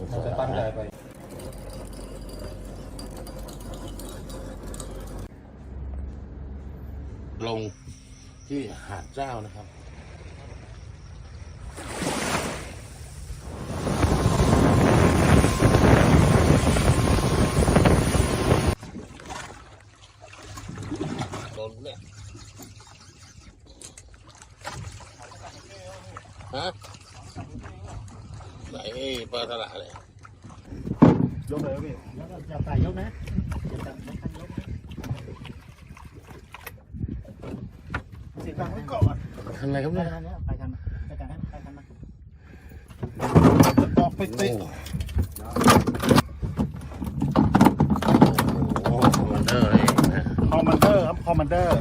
มันจะปั้นใจไป ลงที่หาดเจ้านะครับ โดนเนี่ยฮะ ไหนปลาตลาดเลยยกเลยพี่แล้วก็จะใส่ยกนะจะจับยกคันยกนะสีตังไว้ก่อนทำอะไรครับไปเนี่ยคันนี้ไปคันมาไปกันนะไปกันมาออกไปติโอ้โหคอมมานเดอร์เลยนะคอมมานเดอร์ครับคอมมานเดอร์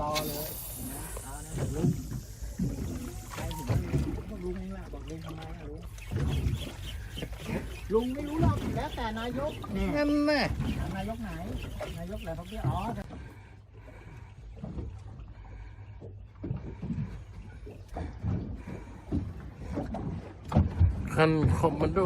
รอเลยเอานะลุงใครถึงก็ลุง ลุงทำไมอะลุงลุงไม่รู้หรอกแล้วแต่นายกเนี่ยนั่นแน่นายกไหน นายกอะไรเขาเรียกอ๋อคันคอมมานโด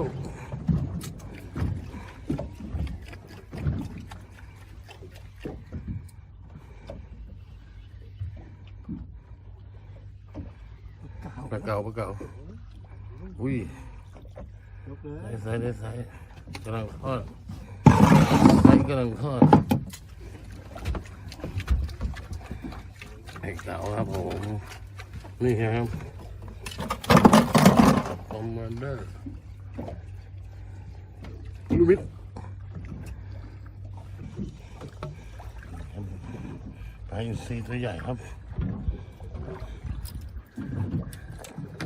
ปลาเก่าปลาเก่า อุ้ยยกเลยได้ใส่ได้ใส่กำลังทอดใส่กำลังทอดไอ้เก่าครับผม นี่ครับคอมมานเดอร์ลูมิดปลาอินทรีตัวใหญ่ครับ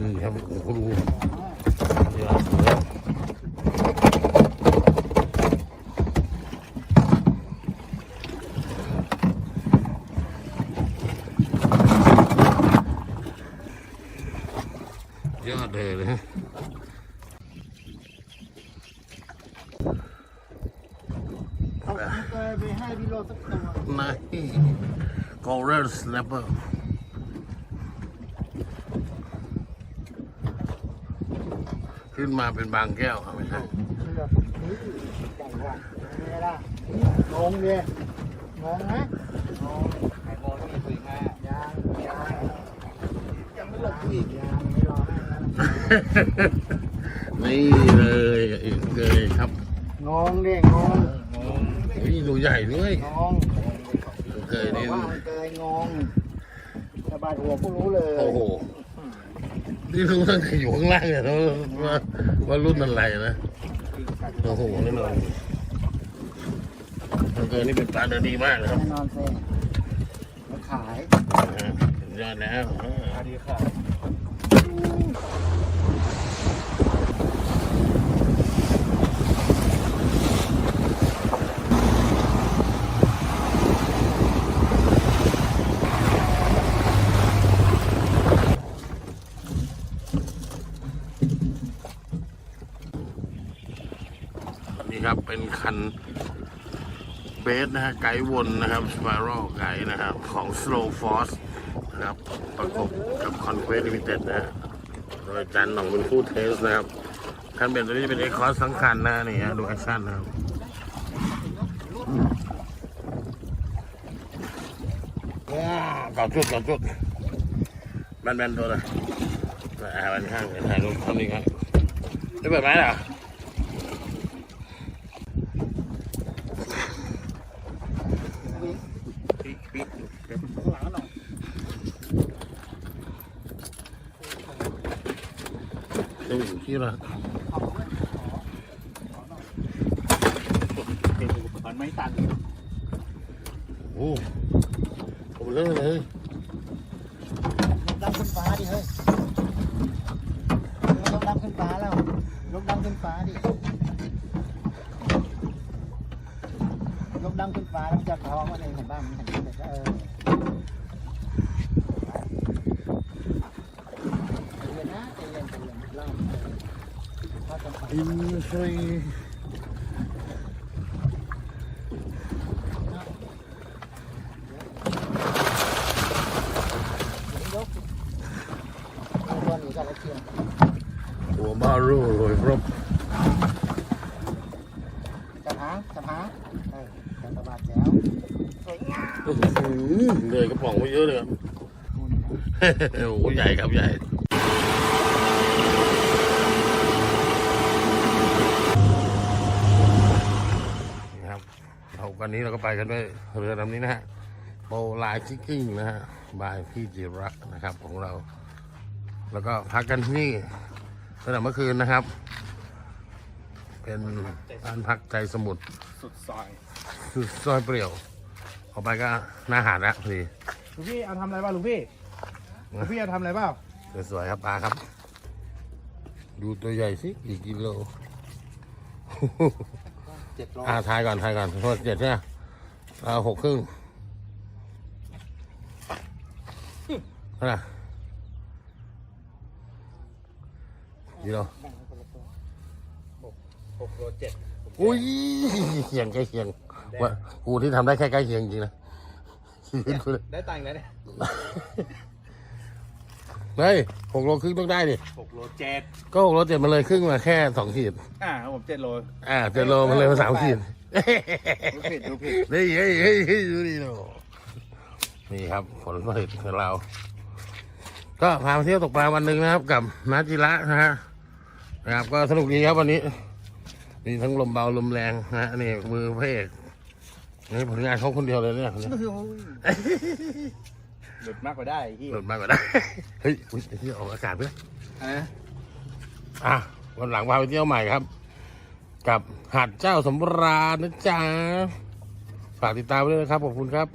นี่ครับโอ้โหดูยอดเลยยอดเลยนะเอาเคยไปให้พี่โรสักตัวนาย Golden Snapper ขึ้นมาเป็นบางแก้วครับไม่ใช่เชื่อนี่ใหญ่กว่าไม่ได้งงดิงงนะงงไข่โมนี่สี่ห้ายังยังยังไม่หลบกูอีกยังไม่รอให้นะนี่เลยอีกเลยครับงงดิงงนี่ดูใหญ่ด้วยงงเคยบอนี่กว่ามันเกยงงสบายหัวผู้รู้เลย โอ้โห นี่รู้ตั้งแต่อยู่ข้างล่างเนี่ยว่าว่าว่ารุ่นอะไรนะโอ้โหแน่นอนมันเกินนี่เป็นปลาเดินดีมากนะครับแน่นอนเซ่มาขายนะฮะสุดยอดแล้วอันนี้ค่ะนี่ครับ เป็นคันเบสนะฮะไกด์วนนะครับสปาร์โรไกด์นะครับ ของ Slow Force นะครับ ประกบกับ Conquest Limited นะฮะโดยจันหน่องเป็นผู้เทสนะครับ คันเบ็ดตัวนี้จะเป็นเอคอร์สทั้งคันนะนี่ฮะดูแอคชั่นนะครับว้าวเก่าจุดเก่าจุดแบนๆตัวเลยอ่าบันข้างถ่ายรูปทำนี้ครับได้เปิดไหมอข้างหลังหน่อย เดี๋ยวอยู่ที่ละเป็นอุปกรณ์ไม่ตัน โอ้โหเลยเลย ยกดังขึ้นฟ้าดิเฮ้ยยกดังขึ้นฟ้าแล้วยกดังขึ้นฟ้าดิยกดังขึ้นฟ้าแล้วมันจะท้องมันเองเห็นบ้างมันเห็นเด็กเออใจเย็นนะใจเย็นใจเย็นเล่า ถ้าจะไปอินทรียกเอาตัวห วันนี้เราก็ไปกันด้วยเรือลำนี้นะฮะโบลายคิกกิ้งนะฮะบายพี่จิรักนะครับของเรา แล้วก็พักกันที่นี่ตั้งแต่เมื่อคืนนะครับ เป็นบ้านพักใจสมุทรสุดซอยคือซอยเปรี่ยวออกไปก็หน้าหาดแล้วพอดีลุงพี่เอาทำอะไรบ้างลุงพี่ลุงพี่เอาทำอะไรบ้างสวยๆครับปลาครับ ดูตัวใหญ่สิกี่กิโล เจ็ดร้อยอ่าทายก่อนทายก่อนโทษเจ็ดเนี่ยเอาหกครึ่งเท่าไหร่กิโลหกโลเจ็ดอุ้ยเคียงใกล้เคียงว่ากูที่ทำได้แค่ใกล้เคียงจริงนะชีวิตกูเลย ได้ตังค์แล้วเนี่ย เฮ้ยหกโลครึ่งต้องได้ดิหกโลเจ็ดก็หกโลเจ็ดมันเลยครึ่งมาแค่สองขีด อ่าผมเจ็ดโลอ่าเจ็ดโลมันเลยมาสามขีดดูผิดดูผิดนี่เฮ้ยเฮ้ยเฮ้ยดูดิโนนี่ครับผลผลิตของเรา ก็พามาเที่ยวตกปลาวันหนึ่งนะครับ กับนัทจิระนะฮะนะครับ ก็สนุกดีครับวันนี้มีทั้งลมเบาลมแรงนะฮะนี่มือพระเอกนี่ผลงานเขาคนเดียวเลยเนี่ย หลุดมากกว่าได้ที่หลุดมากกว่าได้ เฮ้ยอุ๊ยไอ้ที่ออกอากาศเพื่ออะอะวันหลังพาไปเที่ยวใหม่ครับ กับหาดเจ้าสำราญนะจ๊ะฝากติดตามไว้ด้วยนะครับขอบคุณครับ